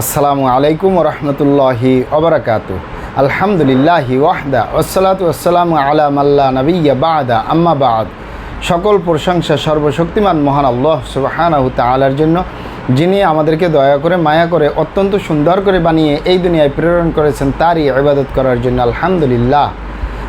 আসসালামু আলাইকুম রহমতুল্লাহি অবরাকাত আলহামদুলিল্লাহি ওয়াহদা ওসলাত ওসালাম আলাম আল্লাহ নবীয়া বাদা, আম্মা বাদ। সকল প্রশংসা সর্বশক্তিমান মহান আল্লাহ সুবাহানাহু তালার জন্য, যিনি আমাদেরকে দয়া করে, মায়া করে, অত্যন্ত সুন্দর করে বানিয়ে এই দুনিয়ায় প্রেরণ করেছেন, তারই ইবাদত করার জন্য আলহামদুলিল্লাহ।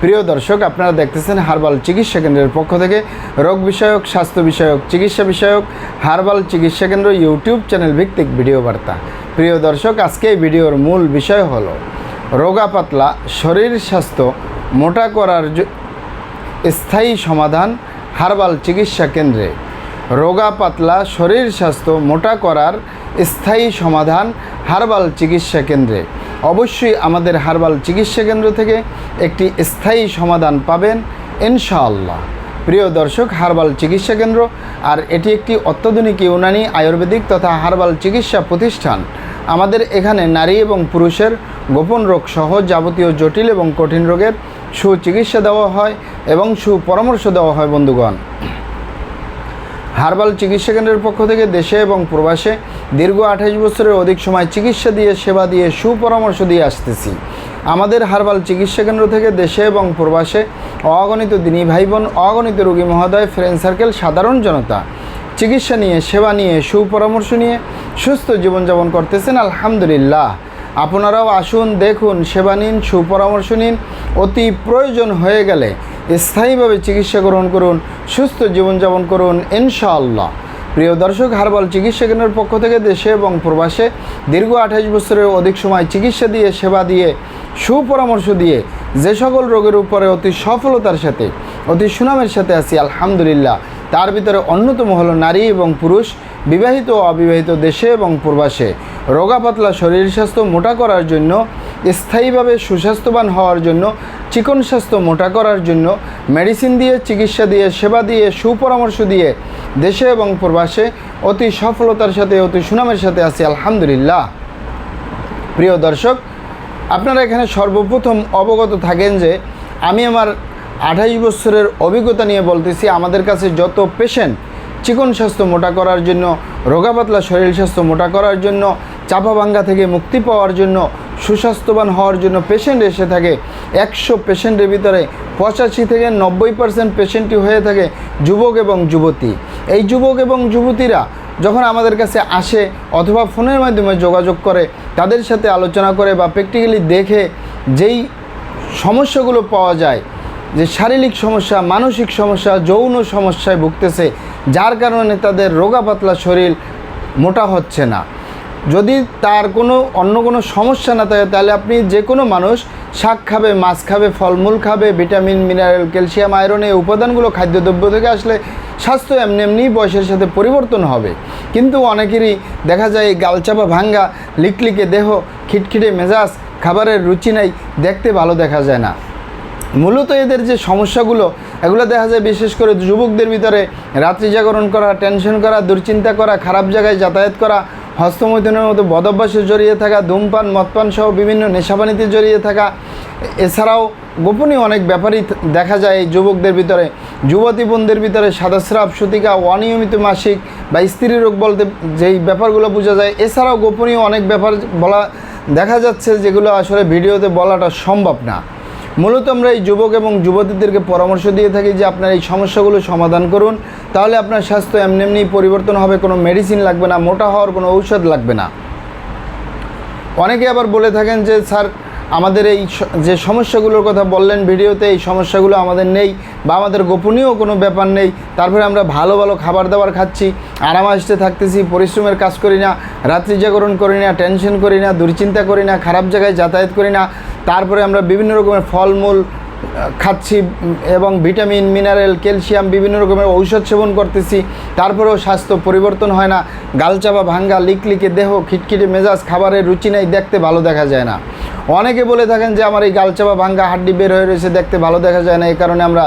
প্রিয় দর্শক, আপনারা দেখতেছেন হার্বাল চিকিৎসা কেন্দ্রের পক্ষ থেকে রোগ বিষয়ক, স্বাস্থ্য বিষয়ক, চিকিৎসা বিষয়ক, হার্বাল চিকিৎসা কেন্দ্র ইউটিউব চ্যানেল ভিত্তিক ভিডিও বার্তা। প্রিয় দর্শক, আজকে এই ভিডিওর মূল বিষয় হল, রোগা পাতলা, শরীর স্বাস্থ্য মোটা করার স্থায়ী সমাধান হার্বাল চিকিৎসা কেন্দ্রে। রোগা পাতলা, শরীর স্বাস্থ্য মোটা করার স্থায়ী সমাধান হার্বাল চিকিৎসা কেন্দ্রে। অবশ্যই আমাদের হার্বাল চিকিৎসা কেন্দ্র থেকে একটি স্থায়ী সমাধান পাবেন, ইনশাআল্লাহ। প্রিয় দর্শক, হারবাল চিকিৎসা কেন্দ্র আর এটি একটি অত্যাধুনিক ইউনানি আয়ুর্বেদিক তথা হার্বাল চিকিৎসা প্রতিষ্ঠান। আমাদের এখানে নারী এবং পুরুষের গোপন রোগ সহ যাবতীয় জটিল এবং কঠিন রোগের সুচিকিৎসা দেওয়া হয় এবং সুপরামর্শ দেওয়া হয় বন্ধুগণ। হার্বাল চিকিৎসা কেন্দ্রের পক্ষ থেকে দেশে এবং প্রবাসে দীর্ঘ আঠাশ বছরের অধিক সময় চিকিৎসা দিয়ে, সেবা দিয়ে, সুপরামর্শ দিয়ে আসতেছি। আমাদের হার্বাল চিকিৎসা কেন্দ্র থেকে দেশে এবং প্রবাসে অগণিত দিনী ভাই বোন অগণিত রোগী মহোদয় ফ্রেন্ড সার্কেল সাধারণ জনতা চিকিৎসা নিয়ে, সেবা নিয়ে, সুপরামর্শ নিয়ে সুস্থ জীবনযাপন করতেছেন, আলহামদুলিল্লাহ। আপনারাও আসুন, দেখুন, সেবা নিন, সুপরামর্শ নিন। অতি প্রয়োজন হয়ে গেলে স্থায়ীভাবে চিকিৎসা গ্রহণ করুন, সুস্থ জীবনযাপন করুন, ইনশাআল্লাহ। প্রিয় দর্শক, হার্বাল চিকিৎসা কেন্দ্রের পক্ষ থেকে দেশে এবং প্রবাসে দীর্ঘ আঠাশ বছরের অধিক সময় চিকিৎসা দিয়ে, সেবা দিয়ে, সুপরামর্শ দিয়ে যে সকল রোগের উপরে অতি সফলতার সাথে, অতি সুনামের সাথে আছি, আলহামদুলিল্লাহ। তার ভিতরে অন্যতম হলো নারী এবং পুরুষ, বিবাহিত ও অবিবাহিত দেশে এবং প্রবাসে। রোগা পাতলা শরীর স্বাস্থ্য মোটা করার জন্য স্থায়ীভাবে সুস্বাস্থ্যবান হওয়ার জন্য চিকন স্বাস্থ্য মোটা করার জন্য মেডিসিন দিয়ে, চিকিৎসা দিয়ে, সেবা দিয়ে, সুপরামর্শ দিয়ে দেশে এবং প্রবাসে অতি সফলতার সাথে, অতি সুনামের সাথে আছি, আলহামদুলিল্লাহ। প্রিয় দর্শক, আপনারা এখানে সর্বপ্রথম অবগত থাকেন যে, আমি আমার আঠাইশ বছরের অভিজ্ঞতা নিয়ে বলতেছি, আমাদের কাছে যত পেশেন্ট চিকন স্বাস্থ্য মোটা করার জন্য, রোগা পাতলা শরীর স্বাস্থ্য মোটা করার জন্য, চাপা ভাঙ্গা থেকে মুক্তি পাওয়ার জন্য সুস্বাস্থ্যবান হওয়ার জন্য পেশেন্ট এসে থাকে। একশো পেশেন্টের ভিতরে পঁচাশি থেকে নব্বই পার্সেন্ট পেশেন্টই হয়ে থাকে যুবক এবং যুবতী। এই যুবক এবং যুবতীরা যখন আমাদের কাছে আসে অথবা ফোনের মাধ্যমে যোগাযোগ করে, তাদের সাথে আলোচনা করে বা প্র্যাকটিক্যালি দেখে যেই সমস্যাগুলো পাওয়া যায়, যে শারীরিক সমস্যা, মানসিক সমস্যা, যৌন সমস্যায় ভুগতেছে, যার কারণে তাদের রোগা পাতলা শরীর মোটা হচ্ছে না। যদি তার কোনো অন্য কোনো সমস্যা না থাকে, তাহলে আপনি যে কোনো মানুষ শাক খাবে, মাছ খাবে, ফলমূল খাবে, ভিটামিন, মিনারেল, ক্যালসিয়াম, আয়রন এই উপাদানগুলো খাদ্যদ্রব্য থেকে আসলে স্বাস্থ্য এমনি এমনি বয়সের সাথে পরিবর্তন হবে। কিন্তু অনেকেরই দেখা যায় গালচাপা ভাঙ্গা, লিকলিকে দেহ, খিটখিটে মেজাজ, খাবারের রুচি নাই, দেখতে ভালো দেখা যায় না। মূলত এদের যে সমস্যাগুলো, এগুলো দেখা যায় বিশেষ করে যুবকদের ভিতরে রাত্রি জাগরণ করা, টেনশন করা, দুশ্চিন্তা করা, খারাপ জায়গায় যাতায়াত করা হস্তমৈথুনের মতো বদভ্যাসে জড়িয়ে থাকা, ধূমপান, মদপান সহ বিভিন্ন নেশাবানিতে জড়িয়ে থাকা, এছাড়াও গোপনীয় অনেক ব্যাপারই দেখা যায় এই যুবকদের ভিতরে। যুবতী বোনদের ভিতরে সাদাস্রাব, সুতিকা অনিয়মিত মাসিক বা স্ত্রী রোগ বলতে যেই ব্যাপারগুলো বোঝা যায়। এছাড়াও গোপনীয় অনেক ব্যাপার বলা দেখা যাচ্ছে যেগুলো আসলে ভিডিওতে বলাটা সম্ভব না। মূলত আমরা এই যুবক এবং যুবতীদেরকে পরামর্শ দিয়ে থাকি যে আপনার এই সমস্যাগুলো সমাধান করুন। তাহলে আপনার স্বাস্থ্য এমনি এমনি পরিবর্তন হবে, কোনো মেডিসিন লাগবে না, মোটা হওয়ার কোনো ঔষধ লাগবে না। অনেকে আবার বলে থাকেন যে, স্যার, আমাদের এই যে সমস্যাগুলোর কথা বললেন ভিডিওতে, এই সমস্যাগুলো আমাদের নেই বা আমাদের গোপনীয় কোনো ব্যাপার নেই। তারপরে আমরা ভালো ভালো খাবার দাবার খাচ্ছি, আরাম আসতে থাকতেছি, পরিশ্রমের কাজ করি না রাত্রি জাগরণ করি না টেনশন করি না, দুশ্চিন্তা করি না, খারাপ জায়গায় যাতায়াত করি না। তারপরে আমরা বিভিন্ন রকমের ফলমূল খাচ্ছি এবং ভিটামিন, মিনারেল, ক্যালসিয়াম বিভিন্ন রকমের ঔষধ সেবন করতেছি। তারপরেও স্বাস্থ্য পরিবর্তন হয় না। গালচাপা ভাঙ্গা, লিকলিকে দেহ, খিটখিটে মেজাজ, খাবারের রুচি নেই, দেখতে ভালো দেখা যায় না। অনেকে বলে থাকেন যে, আমার এই গালচাপা ভাঙ্গা, হাড্ডি বের হয়ে রয়েছে, দেখতে ভালো দেখা যায় না। এই কারণে আমরা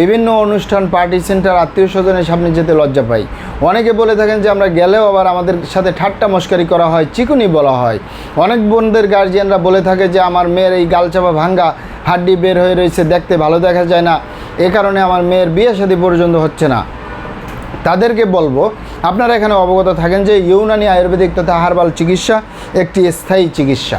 বিভিন্ন অনুষ্ঠান পার্টি সেন্টার আত্মীয় স্বজনের সামনে যেতে লজ্জা পাই। অনেকে বলে থাকেন যে আমরা গেলেও আবার আমাদের সাথে ঠাট্টা মস্কারি করা হয়, চিকুনি বলা হয়। অনেক বোনদের গার্জিয়ানরা বলে থাকে যে আমার মেয়ের এই গালচাপা ভাঙ্গা হাড্ডি বের হয়ে রয়েছে, দেখতে ভালো দেখা যায় না। এ কারণে আমার মেয়ের বিয়ে শাদী পর্যন্ত হচ্ছে না। তাদেরকে বলব, আপনারা এখানে অবগত থাকেন যে ইউনানি আয়ুর্বেদিক তথা হার্বাল চিকিৎসা একটি স্থায়ী চিকিৎসা।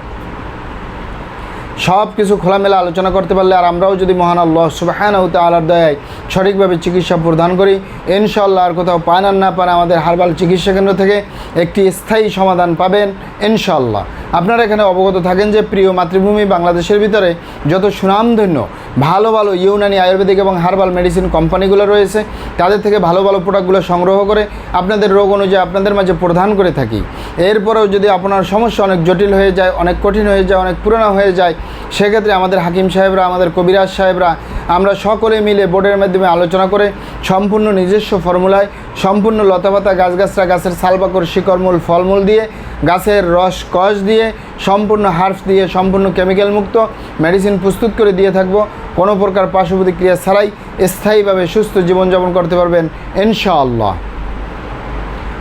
সব কিছু খোলামেলা আলোচনা করতে পারলে আর আমরাও যদি মহান আল্লাহ সুবাহান আলার দয়ায় সঠিকভাবে চিকিৎসা প্রদান করি ইনশাল্লাহ আর কোথাও পান আর না পান আমাদের হার্বাল চিকিৎসা কেন্দ্র থেকে একটি স্থায়ী সমাধান পাবেন ইনশাল্লাহ আপনারা এখানে অবগত থাকেন যে প্রিয় মাতৃভূমি বাংলাদেশের ভিতরে যত সুনামধন্য ভালো ভালো ইউনানি আয়ুর্বেদিক এবং হার্বাল মেডিসিন কোম্পানিগুলো রয়েছে। তাদের থেকে ভালো ভালো প্রোডাক্টগুলো সংগ্রহ করে আপনাদের রোগ অনুযায়ী আপনাদের মাঝে প্রদান করে থাকি। এরপরেও যদি আপনার সমস্যা অনেক জটিল হয়ে যায়, অনেক কঠিন হয়ে যায়, অনেক পুরনো হয়ে যায়, সেক্ষেত্রে আমাদের হাকিম সাহেবরা, আমাদের কবিরাজ সাহেবরা আমরা সকলে মিলে বোর্ডের মাধ্যমে আলোচনা করে সম্পূর্ণ নিজস্ব ফর্মুলায়, সম্পূর্ণ লতাপাতা গাছগাছরা গাছের সালবাকর শিকড়মূল, ফলমূল দিয়ে, গাছের রস কষ দিয়ে, সম্পূর্ণ হার্ফ দিয়ে, সম্পূর্ণ কেমিক্যাল মুক্ত, মেডিসিন প্রস্তুত করে দিয়ে থাকব। কোনো প্রকার পার্শ্ব প্রতিক্রিয়া ছাড়াই স্থায়ীভাবে সুস্থ জীবনযাপন করতে পারবেন, ইনশাআল্লাহ।